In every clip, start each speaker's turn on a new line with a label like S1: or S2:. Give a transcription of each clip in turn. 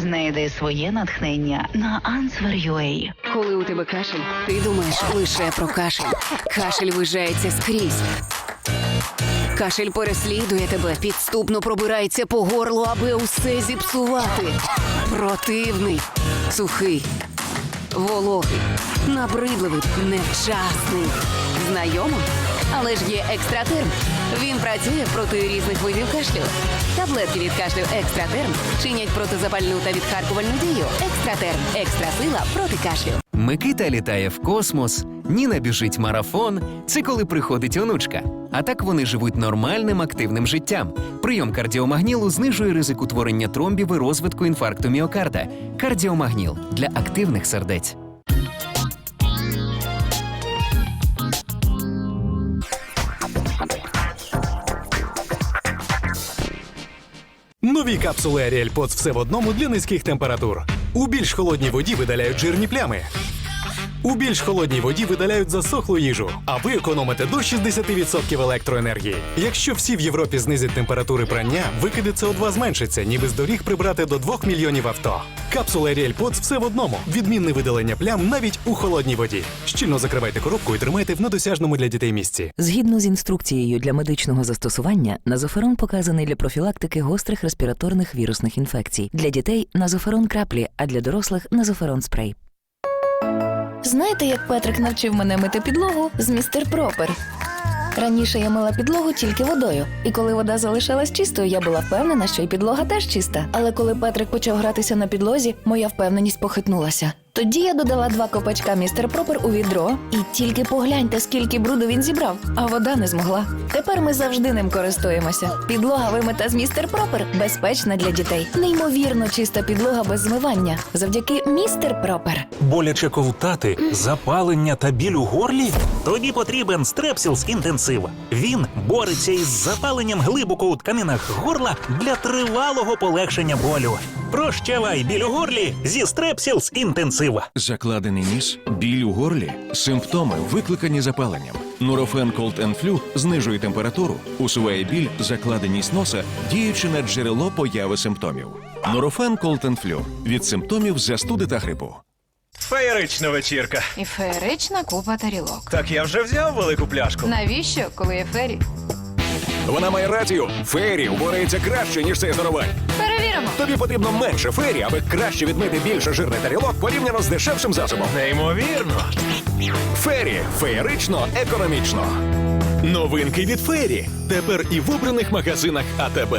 S1: Знайди своє натхнення на Answer.ua.
S2: Коли у тебе кашель, ти думаєш лише про кашель. Кашель вижається скрізь. Кашель переслідує тебе, підступно пробирається по горлу, аби усе зіпсувати. Противний, сухий, вологий, набридливий, невчасний. Знайомо? Але ж є екстратерм. Він працює проти різних видів кашлю. Таблетки від кашлю екстратерм чинять протизапальну та відхаркувальну дію. Екстратерм екстра сила проти кашлю.
S3: Микита літає в космос, Ніна біжить марафон. Це коли приходить онучка. А так вони живуть нормальним активним життям. Прийом кардіомагнілу знижує ризик утворення тромбів і розвитку інфаркту міокарда. Кардіомагніл для активних сердець.
S4: Нові капсули Ariel Pods все в одному для низьких температур. У більш холодній воді видаляють жирні плями. У більш холодній воді видаляють засохлу їжу, а ви економите до 60% електроенергії. Якщо всі в Європі знизять температури прання, викиди СО2 зменшиться, ніби з доріг прибрати до 2 мільйонів авто. Капсули Ariel Pods все в одному. Відмінне видалення плям навіть у холодній воді. Щільно закривайте коробку і тримайте в недосяжному для дітей місці.
S5: Згідно з інструкцією для медичного застосування, назоферон показаний для профілактики гострих респіраторних вірусних інфекцій. Для дітей назоферон краплі, а для дорослих назоферон спрей.
S6: Знаєте, як Петрик навчив мене мити підлогу з містер Пропер? Раніше я мила підлогу тільки водою, і коли вода залишалась чистою, я була впевнена, що і підлога теж чиста. Але коли Петрик почав гратися на підлозі, моя впевненість похитнулася. Тоді я додала два копачка містер Пропер у відро, і тільки погляньте, скільки бруду він зібрав, а вода не змогла. Тепер ми завжди ним користуємося. Підлога вимита з містер Пропер безпечна для дітей. Неймовірно чиста підлога без змивання завдяки містер Пропер.
S7: Боляче ковтати, запалення та біль у горлі? Тоді потрібен Стрепсілс інтенсив. Він бореться із запаленням глибоко у тканинах горла для тривалого полегшення болю. Прощавай біль у горлі зі Стрепсілс інтенсив.
S8: Закладений ніс, біль у горлі, симптоми, викликані запаленням. Нурофен Cold and Flu знижує температуру, усуває біль, закладеність носа, діючи на джерело появи симптомів. Нурофен Cold and Flu від симптомів застуди та грипу.
S9: Феєрична вечірка.
S10: І феєрична купа тарілок.
S9: Так я вже взяв велику пляшку.
S10: Навіщо, коли є фері?
S11: Вона має рацію. Фері вборається краще, ніж цей здоровань.
S10: Перевіримо.
S11: Тобі потрібно менше фері, аби краще відмити більше жирних тарілок порівняно з дешевшим засобом.
S9: Неймовірно.
S11: Фері феєрично, економічно.
S4: Новинки від Фері. Тепер і в обраних магазинах АТБ.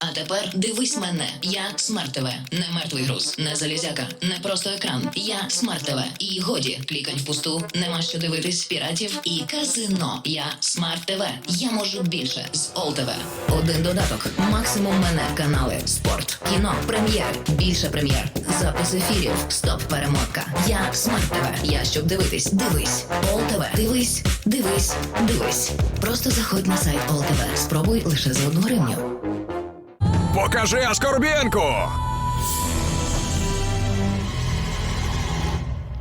S12: А тепер дивись мене. Я Смарт ТВ. Не мертвий груз, не залізяка, не просто екран. Я Смарт. І годі клікань впусту. Нема що дивитись піратів і казино. Я Смарт ТВ. Я можу більше з Ол ТВ. Один додаток. Максимум мене канали. Спорт, кіно, прем'єр, більше прем'єр. Запис ефірів. Стоп перемотка. Я Смарт ТВ. Я щоб дивитись. Дивись. Ол ТВ. Дивись, дивись, дивись. Просто заходь на сайт Ол ТВ. Спробуй лише за одну гривню.
S11: Покажи Аскорбєнку!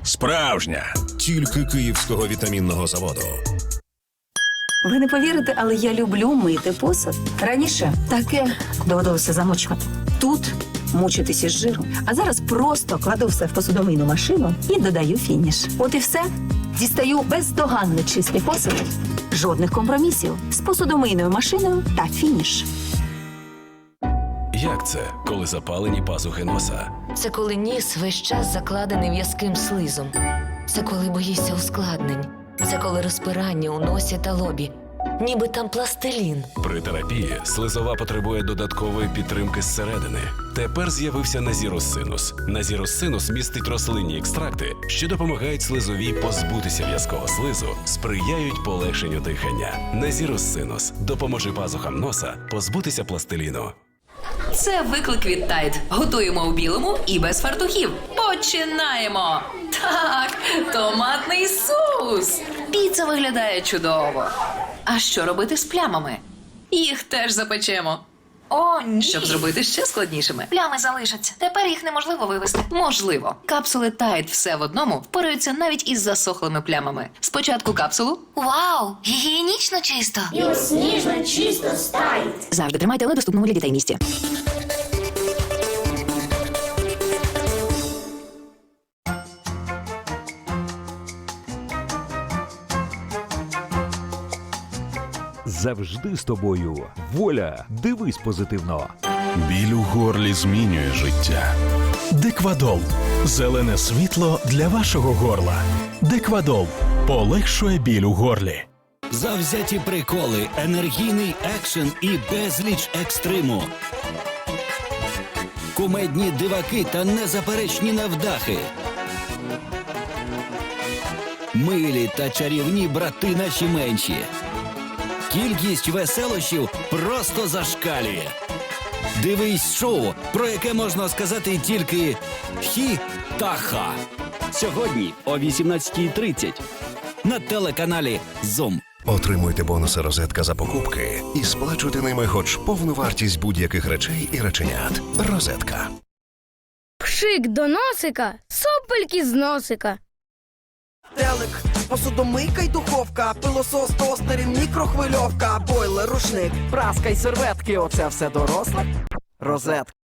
S11: Справжня. Тільки київського вітамінного заводу.
S13: Ви не повірите, але я люблю мити посуд. Раніше таке доводилося замочувати. Тут мучитися із жиром. А зараз просто кладу все в посудомийну машину і додаю фініш. От і все. Дістаю бездоганно чистий посуд. Жодних компромісів з посудомийною машиною та фініш.
S8: Як це, коли запалені пазухи носа?
S6: Це коли ніс весь час закладений в'язким слизом. Це коли боїшся ускладнень. Це коли розпирання у носі та лобі. Ніби там пластилін.
S8: При терапії слизова потребує додаткової підтримки зсередини. Тепер з'явився Назірус Синус. Назірус Синус містить рослинні екстракти, що допомагають слизовій позбутися в'язкого слизу, сприяють полегшенню дихання. Назірус Синус допоможе пазухам носа позбутися пластиліну.
S2: Це виклик від Тайд. Готуємо у білому і без фартухів. Починаємо! Так, томатний соус. Піца виглядає чудово. А що робити з плямами? Їх теж запечемо.
S10: О, ні.
S2: Щоб зробити ще складнішими.
S10: Плями залишаться. Тепер їх неможливо вивести.
S2: Можливо, капсули Tide все в одному впораються навіть із засохлими плямами. Спочатку капсулу
S10: Вау! Гігієнічно чисто.
S2: завжди тримайте у недоступному для дітей місці.
S7: Завжди з тобою. Воля, дивись позитивно.
S14: Біль у горлі змінює життя. Деквадол. Зелене світло для вашого горла. Деквадол полегшує біль у горлі.
S15: Завзяті приколи, енергійний екшен і безліч екстриму. Кумедні диваки та незаперечні невдахи. Милі та чарівні брати наші менші. Кількість веселощів просто зашкалює. Дивись шоу, про яке можна сказати тільки хі та ха. Сьогодні о 18.30 на телеканалі Зум.
S16: Отримуйте бонуси розетка за покупки і сплачуйте ними хоч повну вартість будь-яких речей і реченят. Розетка.
S17: Пшик до носика, сопельки з носика.
S18: Телек, посудомийка й духовка, пилосос, тостер мікрохвильовка, бойлер, рушник, праска й серветки. Оце все доросле. Розетка.